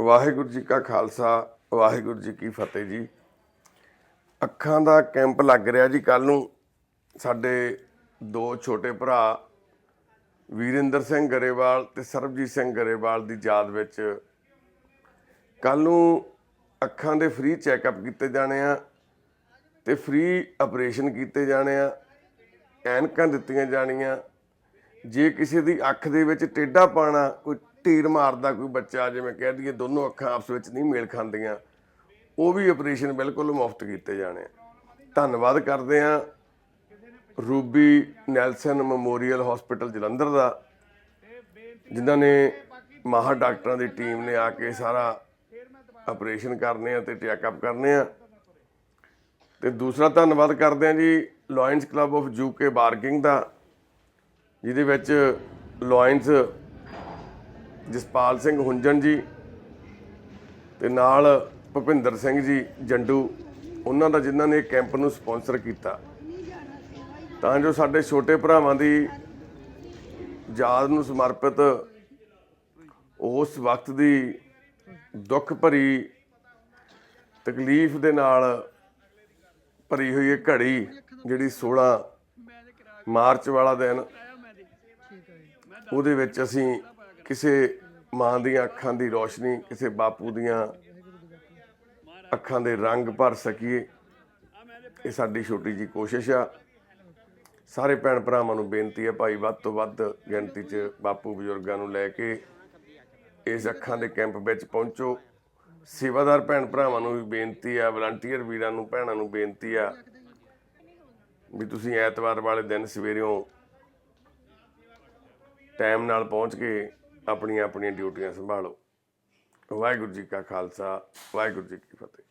ਵਾਹਿਗੁਰੂ ਜੀ ਕਾ ਖਾਲਸਾ, ਵਾਹਿਗੁਰੂ ਜੀ ਕੀ ਫਤਿਹ ਜੀ। ਅੱਖਾਂ ਦਾ ਕੈਂਪ ਲੱਗ ਰਿਹਾ ਜੀ ਕੱਲ ਨੂੰ। ਸਾਡੇ ਦੋ ਛੋਟੇ ਭਰਾ ਵੀਰਿੰਦਰ ਸਿੰਘ ਗਰੇਵਾਲ ਤੇ ਸਰਬਜੀਤ ਸਿੰਘ ਗਰੇਵਾਲ ਦੀ ਯਾਦ ਵਿੱਚ ਕੱਲ ਨੂੰ ਅੱਖਾਂ ਦੇ ਫ੍ਰੀ ਚੈੱਕਅਪ ਕੀਤੇ ਜਾਣੇ ਆ ਤੇ ਫ੍ਰੀ ਆਪਰੇਸ਼ਨ ਕੀਤੇ ਜਾਣੇ ਆ। ਐਨਕਾਂ ਦਿੱਤੀਆਂ ਜਾਣੀਆਂ। ਜੇ ਕਿਸੇ ਦੀ ਅੱਖ ਦੇ ਵਿੱਚ ਟੇਢਾ ਪਾਣਾ, ਕੋਈ ਢੀਰ ਮਾਰਦਾ ਕੋਈ ਬੱਚਾ, ਜਿਵੇਂ ਕਹਿ ਦਈਏ ਦੋਨੋਂ ਅੱਖਾਂ ਆਪਸ ਵਿੱਚ ਨਹੀਂ ਮੇਲ ਖਾਂਦੀਆਂ, ਉਹ ਵੀ ਆਪਰੇਸ਼ਨ ਬਿਲਕੁਲ ਮੁਫਤ ਕੀਤੇ ਜਾਣੇ। ਧੰਨਵਾਦ ਕਰਦੇ ਆ Ruby Nelson memorial hospital Jalandhar ਦਾ, ਜਿਨ੍ਹਾਂ ਨੇ ਮਾਹਰ ਡਾਕਟਰਾਂ ਦੀ ਟੀਮ ਨੇ ਆ ਕੇ ਸਾਰਾ ਆਪਰੇਸ਼ਨ ਕਰਨੇ ਆ ਤੇ ਚੈੱਕਅਪ ਕਰਨੇ ਆ। ਤੇ ਦੂਸਰਾ ਧੰਨਵਾਦ ਕਰਦੇ ਆ ਜੀ Lions club of UK Barking ਦਾ, ਜਿਹਦੇ ਵਿੱਚ ਲਾਇਨਸ ਜਸਪਾਲ ਸਿੰਘ ਹੁੰਜਣ ਜੀ ਤੇ ਨਾਲ ਭੁਪਿੰਦਰ ਸਿੰਘ ਜੀ ਜੰਡੂ, ਉਹਨਾਂ ਦਾ ਜਿਨ੍ਹਾਂ ਨੇ ਕੈਂਪ ਨੂੰ ਸਪਾਂਸਰ ਕੀਤਾ। ਤਾਂ ਜੋ ਸਾਡੇ ਛੋਟੇ ਭਰਾਵਾਂ ਦੀ ਯਾਦ ਨੂੰ ਸਮਰਪਿਤ ਉਸ ਵਕਤ ਦੀ ਦੁੱਖ ਭਰੀ, ਤਕਲੀਫ ਦੇ ਨਾਲ ਭਰੀ ਹੋਈ ਇਹ ਘੜੀ ਜਿਹੜੀ 16 ਮਾਰਚ ਵਾਲਾ ਦਿਨ, ਉਹਦੇ ਵਿੱਚ ਅਸੀਂ ਕਿਸੇ ਮਾਂ ਦੀਆਂ ਅੱਖਾਂ ਦੀ ਰੋਸ਼ਨੀ, ਕਿਸੇ ਬਾਪੂ ਦੀਆਂ ਅੱਖਾਂ ਦੇ ਰੰਗ ਭਰ ਸਕੀਏ, ਇਹ ਸਾਡੀ ਛੋਟੀ ਜੀ ਕੋਸ਼ਿਸ਼ ਆ। ਸਾਰੇ ਭੈਣ ਭਰਾਵਾਂ ਨੂੰ ਬੇਨਤੀ ਹੈ ਭਾਈ, ਵੱਧ ਤੋਂ ਵੱਧ ਗਿਣਤੀ 'ਚ ਬਾਪੂ ਬਜ਼ੁਰਗਾਂ ਨੂੰ ਲੈ ਕੇ ਇਸ ਅੱਖਾਂ ਦੇ ਕੈਂਪ ਵਿੱਚ ਪਹੁੰਚੋ। ਸੇਵਾਦਾਰ ਭੈਣ ਭਰਾਵਾਂ ਨੂੰ ਵੀ ਬੇਨਤੀ ਆ, ਵਲੰਟੀਅਰ ਵੀਰਾਂ ਨੂੰ, ਭੈਣਾਂ ਨੂੰ ਬੇਨਤੀ ਆ ਵੀ ਤੁਸੀਂ ਐਤਵਾਰ ਵਾਲੇ ਦਿਨ ਸਵੇਰਿਓਂ ਟਾਈਮ ਨਾਲ ਪਹੁੰਚ ਕੇ ਆਪਣੀਆਂ ਆਪਣੀਆਂ ਡਿਊਟੀਆਂ ਸੰਭਾਲੋ। ਵਾਹਿਗੁਰੂ ਜੀ ਕਾ ਖਾਲਸਾ ਵਾਹਿਗੁਰੂ ਜੀ ਕੀ ਫਤਿਹ।